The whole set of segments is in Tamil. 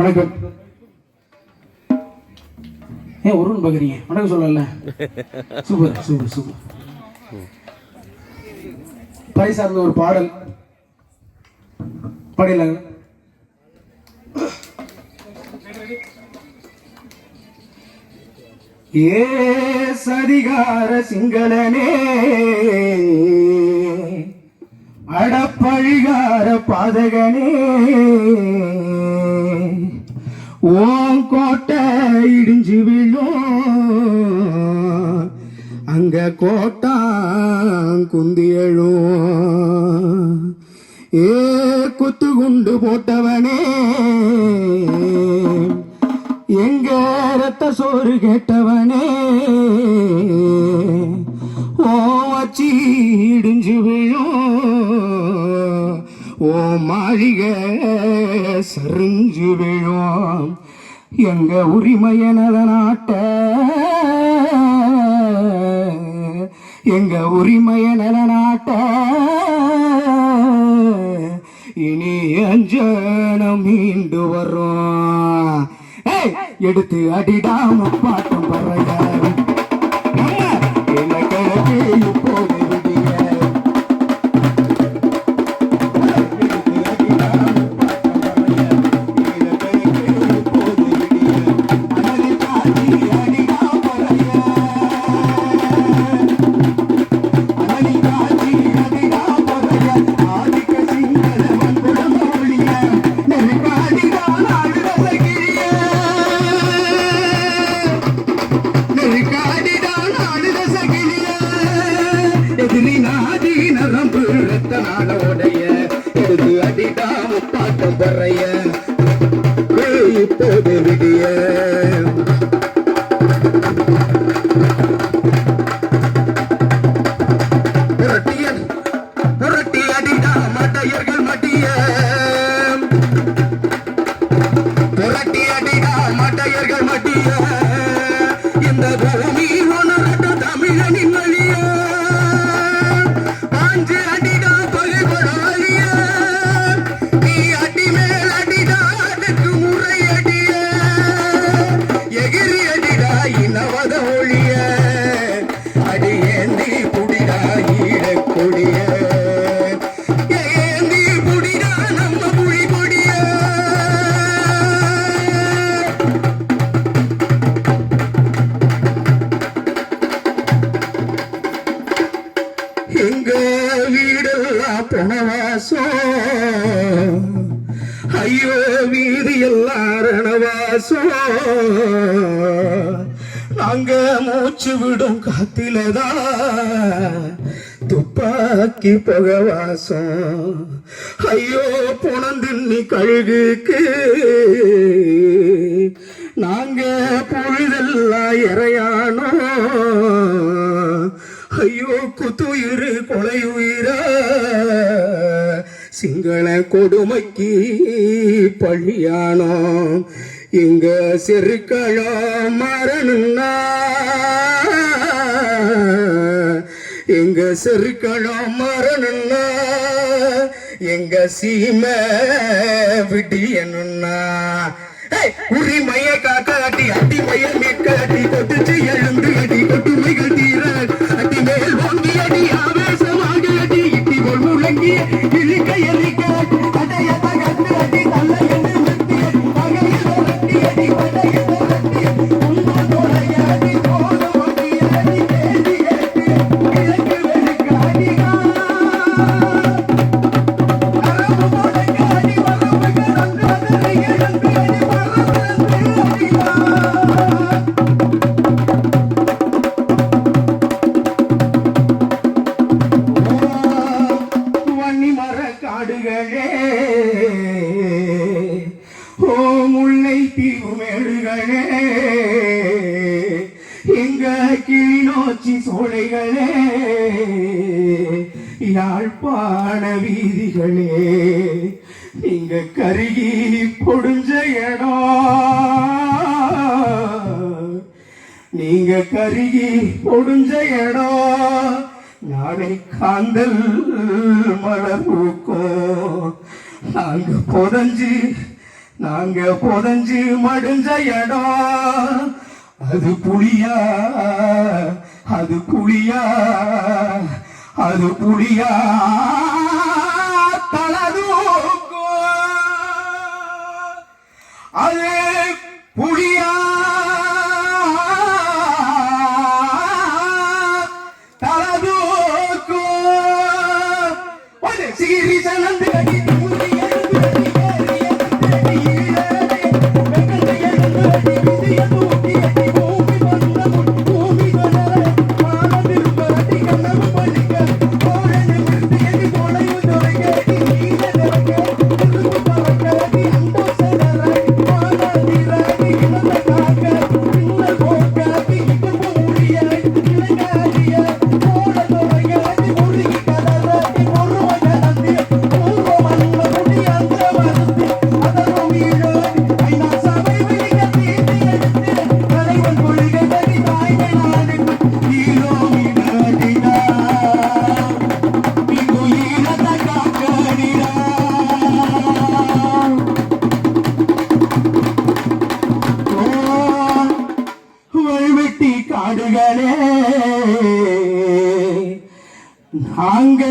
வணக்கம். ஏன் ஒருவன் பார்க்குறீங்க. வணக்கம் சொல்லல. Super super super. பறை சார்ந்த ஒரு பாடல். பாடிடலாங்க ஏ சதிகார சிங்களனே அடப்பழிகார பாதகனே ஓம் கோட்டை இடிஞ்சு விழும். அங்க கோட்டான் குந்தி எழும். ஏ குத்து குண்டு போட்டவனே. எங்க ரத்த சோறு கேட்டவனே. ஓ வச்சி இடிஞ்சு விழும். ஓ மாளிகை சரிஞ்சு விழும். எங்க உரிமைய நலநாட்ட எங்க உரிமைய நலநாட்ட இனி அஞ்சனம் மீண்டு வரும். எடுத்து அடிடாம பாட்டம் பறையா ரணவாசம் நாங்க மூச்சு விடும் காத்திலதான் துப்பாக்கி புகவாசம் ஐயோ புனந்தின்னி கழுகுக்கு. நாங்க பொழுதெல்லாம் இறையானோ. ஐயோ குத்துயிரு கொலையுயிரா. சிங்கள கொடுமைக்கு பழியானோ இங்க செருக்களம் மரணுன்னா எங்க செருக்களோ மரணுன்னா எங்க சீமை விடியணுன்னா உரிமைய காக்காட்டி அடிமைய மேற்காட்டி கொட்டுச்சு எழுந்து அடி கொட்டுமைகள் தீர அடி மேல் வாங்கி அடி ஆவேசமாக அடி இட்டி போல் முழங்கி இழுக்க எரிக்க எங்க கிளிநோச்சி சோலைகளே யாழ்ப்பாண வீதிகளே நீங்க கருகி பொடிஞ்ச இடம். நீங்க கருகி பொடிஞ்ச இடம். நாளை காந்தல் மலர் பூக்கும். நாங்க புதஞ்சு நாங்க புதஞ்சு மடிஞ்ச இடம். அது புளியா அது புளியா அது புளியா. தலதூ அங்க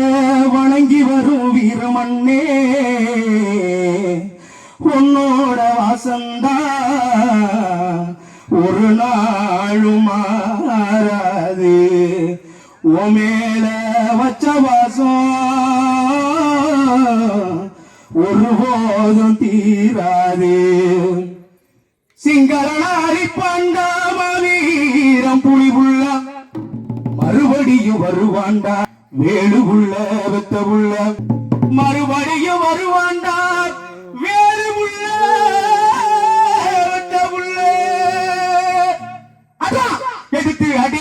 வணங்கி வரும் வீரமண்ணே. உன்னோட வாசந்தா ஒரு நாளும் மாறாது. உமேல வச்ச வாசம் ஒருபோதும் தீராது. சிங்களனாரி பண்டாம வீரம் புலிவுள்ள மறுபடியும் வருவாண்டா. வேலுகுள்ள வெத்தமுள்ள மறுபடியும் வருவாண்டா. வேலுமுள்ள வெத்தமுள்ள அதான். எடுத்து அடி